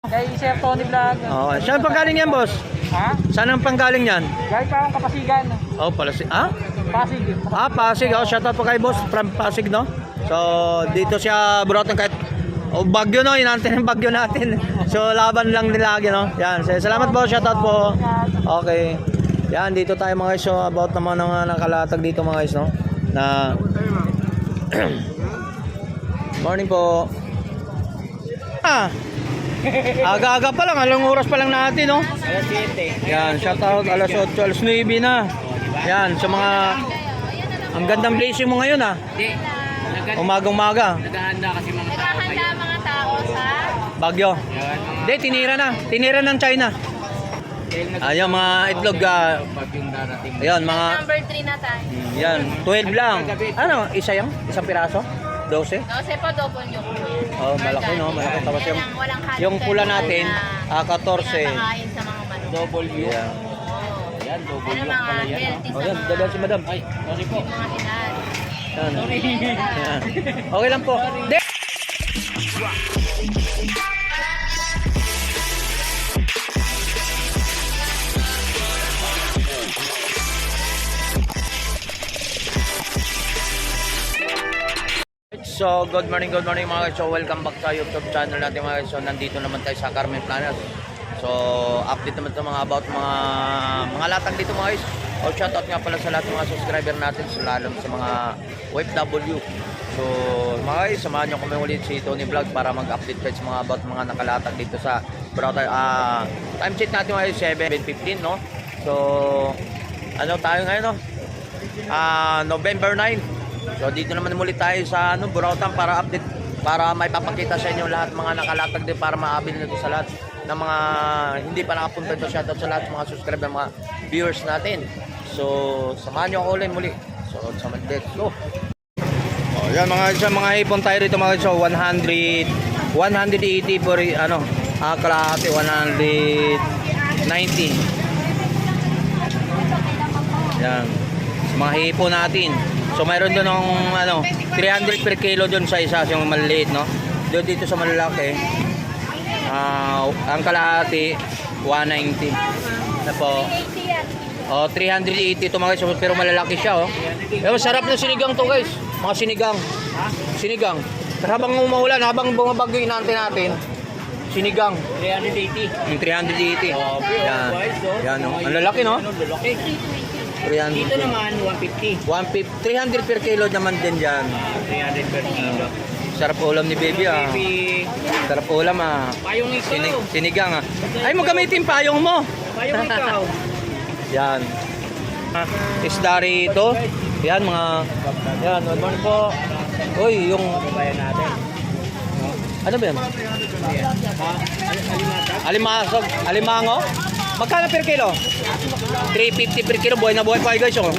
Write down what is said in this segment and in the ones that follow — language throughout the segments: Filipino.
Kay Sir Tony Vlog. Okay. Saan panggaling yan, boss? Ha? Saan ang panggaling yan? Galing pa akong kapasigan. Oh, pala si... Ah? Pasig. Ah, Pasig. Oh, shout out po kay boss from Pasig, no? So, dito siya burotan kahit Oh, bagyo no, inantay ng bagyo natin. So, laban lang nila lagi, no? Yan. So, salamat po, shout out po. Okay. Yan, dito tayo mga guys. So, about naman ng uh, nakalatag dito mga guys, no? Na... Morning po. Ah! Aga-aga pa lang, alang oras pa lang natin, no? Alas 7. Yan, shout out alas 8, alas 9 na. Yan, sa mga ang gandang blazing mo ngayon ah. Hindi. Umagang-umaga. Naghahanda kasi mga tao Naghahanda mga tao sa Bagyo. Yan, Hindi, tinira na. Tinira ng China. Ayun, mga itlog. darating. Ayun, mga... number 3 na tayo. Yan, 12 lang. Ano, isa yung? Isang piraso? 12? 12 po, double yung Oh, malaki no, malaki. Tapos yung, yung pula natin, na ah, 14. pinapakain sa mga manok. Double U. Yeah. Oo. Yan, double Ano mga pala yan. healthy Oh, sa yan, mga, dadan si madam. Ay, sorry po. mga edad. Yan. Yan. Okay lang po. De So, good morning, good morning mga guys. So, welcome back sa YouTube channel natin mga guys. So, nandito naman tayo sa Carmen Planas. So, update naman ito mga about mga mga latag dito mga guys. O, shoutout nga pala sa lahat ng mga subscriber natin, so, lalo sa mga OFW. So, mga guys, samahan nyo kami ulit si Tony Vlog para mag-update kayo sa mga about mga nakalatag dito sa brother. Ah, time check natin mga guys, 7.15, no? So, ano tayo ngayon, no? Ah, November 9. So dito naman muli tayo sa ano, Burautan para update para may papakita sa inyo lahat mga nakalatag din para maabil nito sa lahat ng mga hindi pa nakapunta dito shoutout sa lahat mga subscriber ng mga viewers natin. So samahan niyo ako ulit muli. So sa let's go. Oh, yan mga sa mga ipon tayo rito mga so 100 180 for ano, ah kalahati 190. Yan. Sa mga hipo natin. So mayroon doon ng ano, 300 per kilo doon sa isa, yung maliliit, no? Doon dito sa malalaki, ah ang kalahati, 190. Na po. Oh, 380 ito mga guys, pero malalaki siya, oh. Pero sarap ng sinigang to guys. Mga sinigang. Sinigang. Habang umuulan, habang bumabagyo inaantay natin, sinigang. 380. Yung 380. Oh, Yan. oh. Yan, oh. Ang lalaki, no? Ano, lalaki. 300. Dito naman, 150. 150, 300 per kilo naman din dyan. Ah, 300 per kilo. Sarap ulam ni baby ah. Baby, Sarap ulam ah. payong ikaw. Sinig, sinigang ah. Ay mo gamitin payong mo. Payong ikaw. Yan. Isda rito. Yan mga Yan, good morning po. Uy, yung Bayan natin. ano ba yan? Alimasog, alimango. Magkano per kilo? 350 per kilo. Buhay na buhay pa guys oh.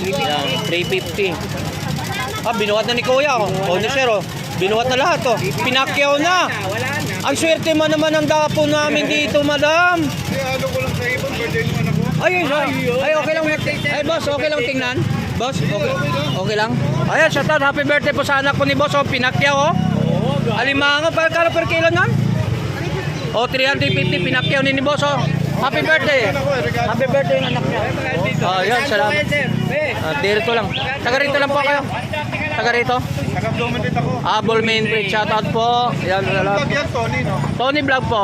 Yan, 350. Ah, binuhat na ni Kuya oh. Oh, ni Sir oh. Binuhat na lahat oh. Pinakyaw na. Ang swerte mo naman ang dapo namin dito, madam. Ay, ay, ay, okay lang. Ay, boss, okay lang tingnan. Boss, okay, okay lang. Ayan, shout out, happy birthday po sa anak ko ni boss. Oh, pinakyaw, oh. Alimango, para kano per kilo nan? Oh, 350 pinakyaw ni ni boss, oh. Happy birthday. Happy birthday ng anak niya. Oh, po salamat. Eh, Ah, dito lang. Taga rito lang po kayo. Taga rito. Taga-Blumen din ako. Abol main bridge, shout out po. Yan, salamat. Vlog yan, Tony, no? Tony Vlog po.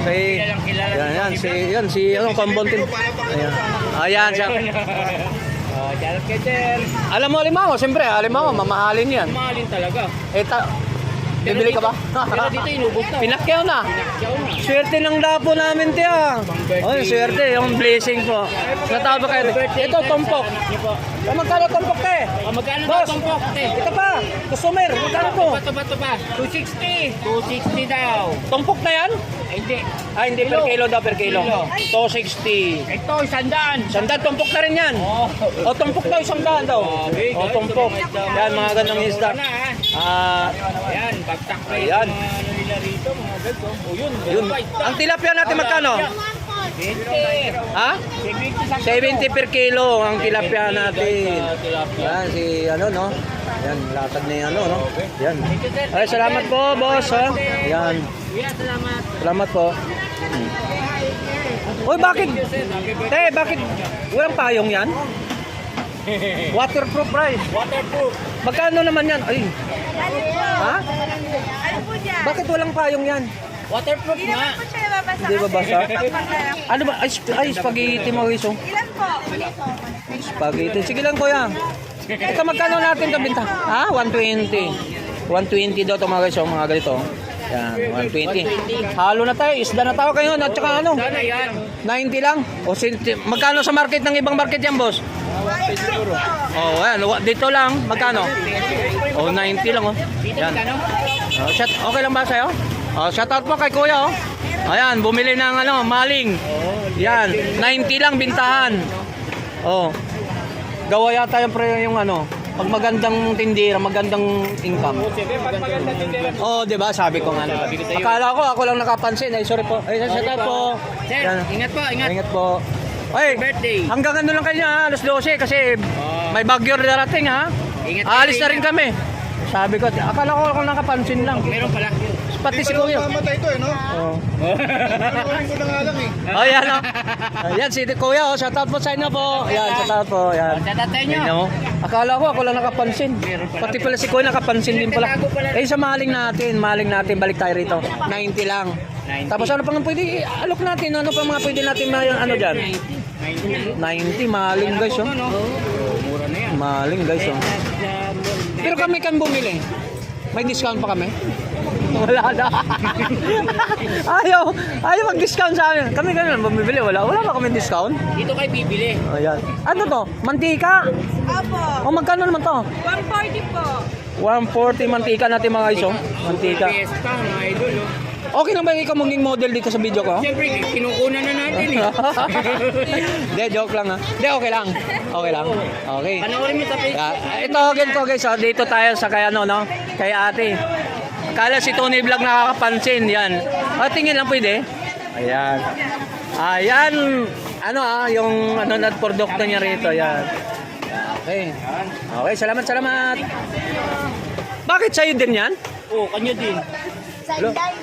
Okay. Yan, yan. Si, yan, si, ano, Pambontin. Ayan. Ayan, siya. Oh. Alam mo, alimango, siyempre, alimango, mamahalin yan. Mahalin talaga. Eh, ta, bibili ka ba? Pero dito inubos na. Pinakyaw na. Swerte ng dapo namin, tiya. Oh, swerte, yung blessing po. Natawag kayo. Ito, tumpok. Po. Eh, magkano tumpok, te? Oh, magkano Boss. daw tumpok? te? Ito pa, customer, magkano po? Bato, bato pa. 260. 260 daw. Tumpok na yan? Ay, hindi. Ah, hindi per Kilo. daw, per kilo. Kilo. 260. Ito, isandaan. Sandal, tumpok na rin yan. Oh. O, tumpok daw, isang daan daw. Grabe, O, guys, tumpok. mga isda. Yan, mga gandang isda. Wala, ah. Ah, Ayan, bagtak na Ayan. yung mga ano nila rito, mga guys. Oh, Oh, yun. yun. Dalawa, isda. Ang tilapia natin magkano? 20. Ha? 70 sa 70 per kilo ang tilapia natin. Yan, si ano, no? Yan, latag ni ano, no? Yan. Ay, salamat po, boss, ha? Yan. Salamat. Salamat po. Uy, bakit? Te, bakit walang payong yan? Waterproof price. Waterproof. Magkano naman yan? Ay, ha? Ano po dyan? Bakit walang payong yan? Waterproof nga. po siya nababasa. Hindi ba basa? Ano ba? Ay, sp- ay spaghetti mo, Iso. Ilan po? Spaghetti. Sige lang, kuya. Ito, magkano natin ito binta? Ha? 120. 120 daw ito mga guys, oh, mga ganito. Yan, 120. Halo na tayo, isda na tayo kayo. At saka ano, Sana yan. 90 lang. O, sinti- magkano sa market ng ibang market yan, boss? Oh, ayan, wa- dito lang, magkano? Oh, 90 lang, oh. Yan. Oh, shout, okay lang ba sa'yo? Oh, shout out po kay kuya, oh. Ayan, bumili ng ano, maling. Yan, 90 lang bintahan. Oh. Gawa yata yung pre yung ano, pag magandang tindera, magandang income. Oh, 'di ba? Sabi ko nga. Sa'yo. Akala ko ako lang nakapansin. Ay, sorry po. Ay, shout out po. Sir, Yan. ingat po, ingat. Ingat po. Ay, Birthday. hanggang ano lang kayo ha, alas 12 kasi Oh. may bagyo darating ha. Ingat kayo, na rin kami. Sabi ko, akala ko ako nakapansin lang. Meron pala. Pati si Kuya. Mamatay ito eh, no? Oh. Ano ko na nga lang eh. Oh, yan oh. Ayan si Kuya oh, shout out po sa inyo po. Yan, shout out po. Yan. Shout out sa inyo. Tingnan mo. Akala ko ako lang nakapansin. Pati pala si Kuya nakapansin din pala. Eh sa maling natin, maling natin balik tayo rito. 90 lang. 90. Tapos ano pang pwede alok natin? Ano pa mga pwede natin may ano diyan? 90 maling guys oh. Mura na yan. Maling guys oh. Pero kami kan bumili. May discount pa kami? Wala na. ayaw, ayaw mag-discount sa amin. Kami ganun bumibili, wala. Wala ba kami discount? Dito kayo bibili. Ayan. Ano to? Mantika? Opo. O magkano naman to? 140 po. 140 mantika natin mga iso. Mantika. Fiesta, mga idol. Oh. Okay lang ba ikaw maging model dito sa video ko? Siyempre, kinukunan na natin eh. Hindi, joke lang ha. Hindi, okay lang. Okay lang. Okay. Panoorin mo sa Facebook. Yeah. Ito ganito guys, oh, dito tayo sa kay ano no, kay ate. Kala si Tony Vlog nakakapansin, yan. O tingin lang pwede. Ayan. Ayan, ano ah, yung ano na produkto niya rito, yan. Okay. Okay, salamat, salamat. Bakit sa'yo din yan? Oo, oh, kanyo din.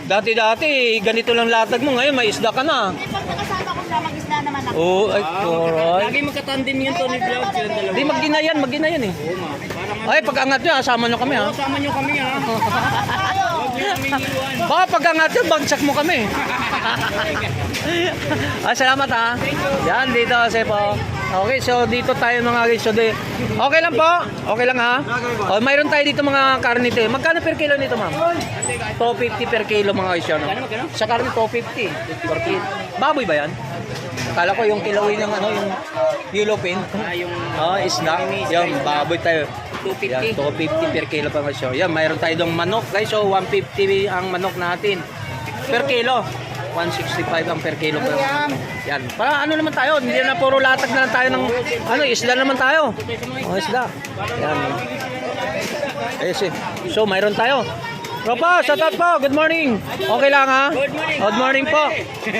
Dati-dati, ganito lang latag mo. Ngayon, may isda ka na. Pag nakasama ko siya, Oo, ay, alright. Lagi magkatandem yung Tony Vlog silang dalawa. Di, magina yan, magina yan eh. Oo, ma. Ay, pag angat nyo, asama nyo kami ha. Kasama nyo kami ha. Huwag nyo kami iwan. Baka pag angat nyo, bagsak mo kami. ah, salamat ha. Yan, dito kasi po. Okay, so dito tayo mga guys. So, di, okay lang po. Okay lang ha. O, mayroon tayo dito mga karne dito. Magkano per kilo nito, ma'am? 250 per kilo mga guys. Ano? Sa karne, 250 per kilo. Baboy ba yan? Kala ko yung kilawin ng ano, yung yellow pin. Ah, yung Oh, isda. Yan, baboy tayo. Yan, 250. 250 per kilo pa. So, yan, mayroon tayo dong manok guys. So, 150 ang manok natin. Per kilo. 165 ang per kilo pa. Yan. Para ano naman tayo, hindi na puro latag na lang tayo ng ano, isda naman tayo. Oh, isda. Yan. Ayos eh. So, mayroon tayo. Ropa, shout out po. Good morning. Okay lang ha? Good morning. Good morning po.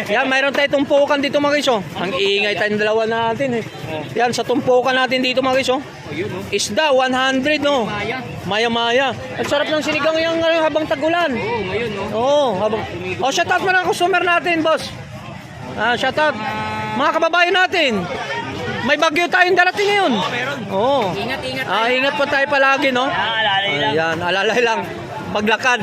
Yan, mayroon tayo tumpukan dito mga guys. oh. Ang ingay tayong dalawa natin eh. Yan, sa tumpukan natin dito mga guys. oh. Oh. Isda, 100 no. Maya. Maya-maya. Ang sarap ng sinigang yung ano, habang tagulan. Oo, ngayon no. Oo, habang... Oh, shout out mo ng customer natin, boss. Ah, shout out. Mga kababayan natin. May bagyo tayong darating ngayon. Oo. Ingat, ingat. Ah, ingat po tayo palagi, no? alalay Ayan, alalay lang. Maglakad.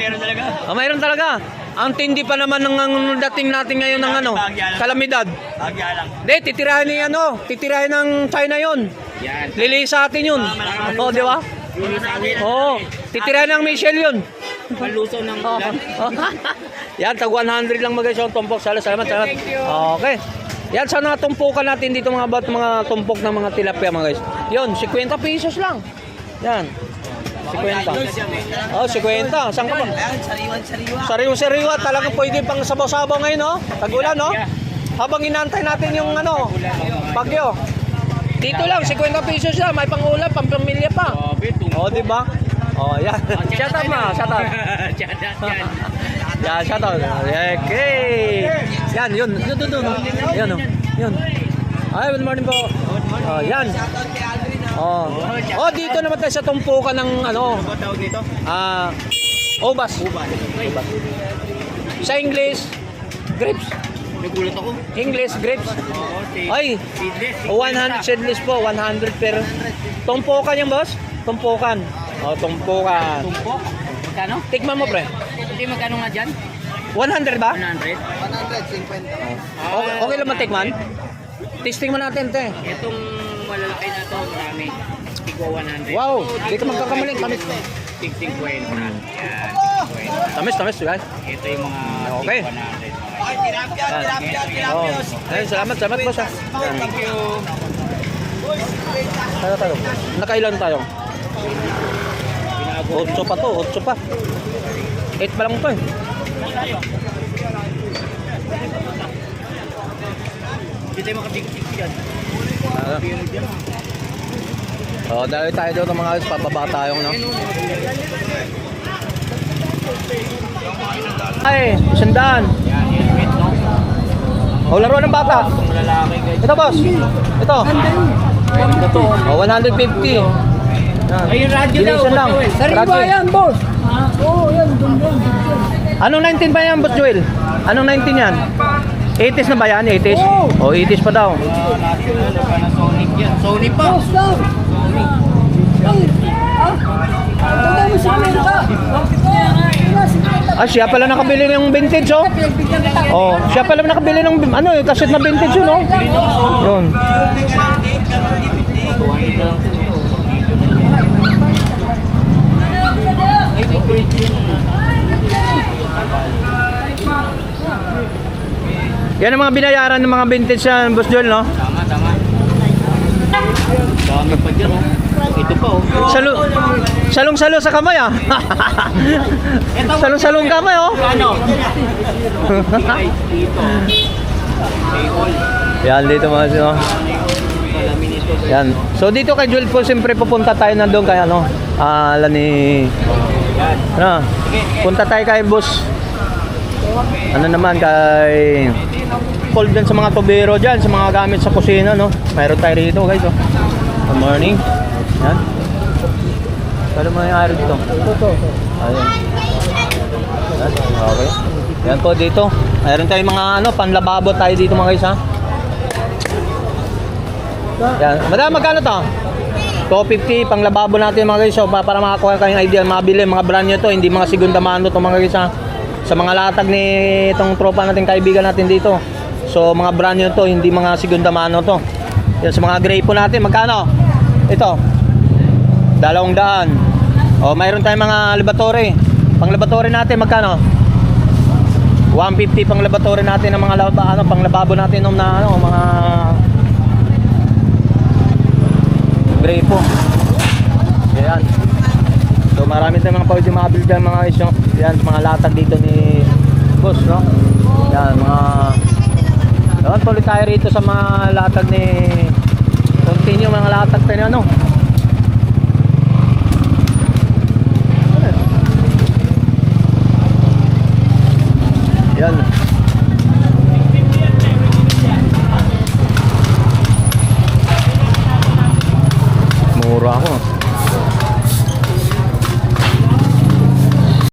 Meron talaga. Ah, mayroon talaga. Ang tindi pa naman ng ang dating natin ngayon ng ano, kalamidad. Bagya lang. Hindi, titirahin ni ano, titirahin ng China yon. Yan. Liliis sa atin yun. Oo, di ba? Oo. Titirahin ng Michelle yun. Panlusaw ng Oo. ulan. Yan, tag 100 lang mga guys. yung Tumpok. Salamat, salamat, salamat. Thank you. Okay. Yan, sa mga tumpukan natin dito mga about mga tumpok ng mga tilapia mga guys. Yun, 50 pesos lang. Yan. 50. Oh, 50. Saan ka ba? Sariwa-sariwa. Talagang pwede pang sabaw-sabaw ngayon, no? Tagulan, no? Habang inantay natin yung ano, bagyo. Dito lang, 50 pesos lang. May pangulam, pampamilya pa. Oh, di ba? Oh, yan. Shout out ma, shout out. Shout out yan. Shout out. Okay. Yan, yun. Yun, yun, yun. Oh. Yun. Ay, good morning po. Oh, yan. Oh. oh, dito naman tayo sa tumpukan ng ano, Ano tawag dito? ah, Obas. Uban. Sa English, grapes. Nagulat ako. English, grapes. Ay, Seedless. 100 seedless po, 100 per. Tumpukan yung boss? Tumpukan. Oh, tumpukan. Tumpok. Magkano? Tikman mo, pre. Hindi magkano nga dyan? 100 ba? 100. 150. Okay, okay lang matikman? Testing mo natin, te. Itong malalaki na to, marami. Tigwa 100. Wow, di ka magkakamali. Tamis. Tig-tig kwenta. Yan, tig Tamis, tamis, guys. Ito yung mga Okay. tig 100. Yan. Oh. Ayun, salamat, salamat boss. ah. Yan. Thank you. Tayo, tayo. Nakailan tayo? 8 pa to, 8 pa. 8 pa lang to eh. Hindi tayo yan. Ah. Oh, dahil tayo doon ng mga guys, pababa tayo, no? Ay, sandaan. Yan, helmet, no? O, laro ng bata. Ito, boss. Ito. Ito. O, 150. Yan. Ay, yung radyo daw, lang. Boss Joel. Radyo. boss. Oo, yan, doon doon. Anong 19 ba yan, Boss Joel? Anong 19 yan? 80s na ba yan? 80s? O, 80s pa daw. Panasonic yan. Sony pa. Amerika. Ah, siya pala nakabili ng vintage, oh. Oh, siya pala nakabili ng ano, yung kaset na vintage yun, oh. Yun. Yan ang mga binayaran ng mga vintage yan, Boss Joel, no? Tama, tama. Dami pa dyan, oh. Ito pa, oh. Salo, salong-salo sa kamay, ah. Salong-salong kamay, oh. Ano? Dito. Yan, dito mga, no? Salamin ito. Yan. So dito kay Joel po siyempre pupunta tayo na doon kay ano, ah, ala ni ano, punta tayo kay boss. Ano naman kay Paul dyan sa mga tubero dyan, sa mga gamit sa kusina, no? Mayroon tayo rito, guys, oh. Good morning. Yan. Ano mo yung ari dito? Ayun. Yan. Okay. Yan po dito. Mayroon tayong mga ano, panlababo tayo dito mga guys, ha? Yan. Madam, magkano to? 250 pang lababo natin mga guys. So, pa- para makakuha kayong idea, mabili mga brand nyo to, hindi mga segunda mano to mga guys ha. Sa mga latag ni itong tropa natin kaibigan natin dito. So, mga brand nyo to, hindi mga segunda mano to. Yan sa mga gray po natin, magkano? Ito. Dalawang daan. O, mayroon tayong mga laboratory. Pang laboratory natin, magkano? 150 pang laboratory natin ng mga laba, ano, pang lababo natin ng na, ano, mga gray po. Ayan. So marami tayong mga pwede makabil dyan mga isyong yan, mga latag dito ni Boss, no? Yan, mga Yan, tuloy tayo rito sa mga latag ni Continue mga latag tayo ano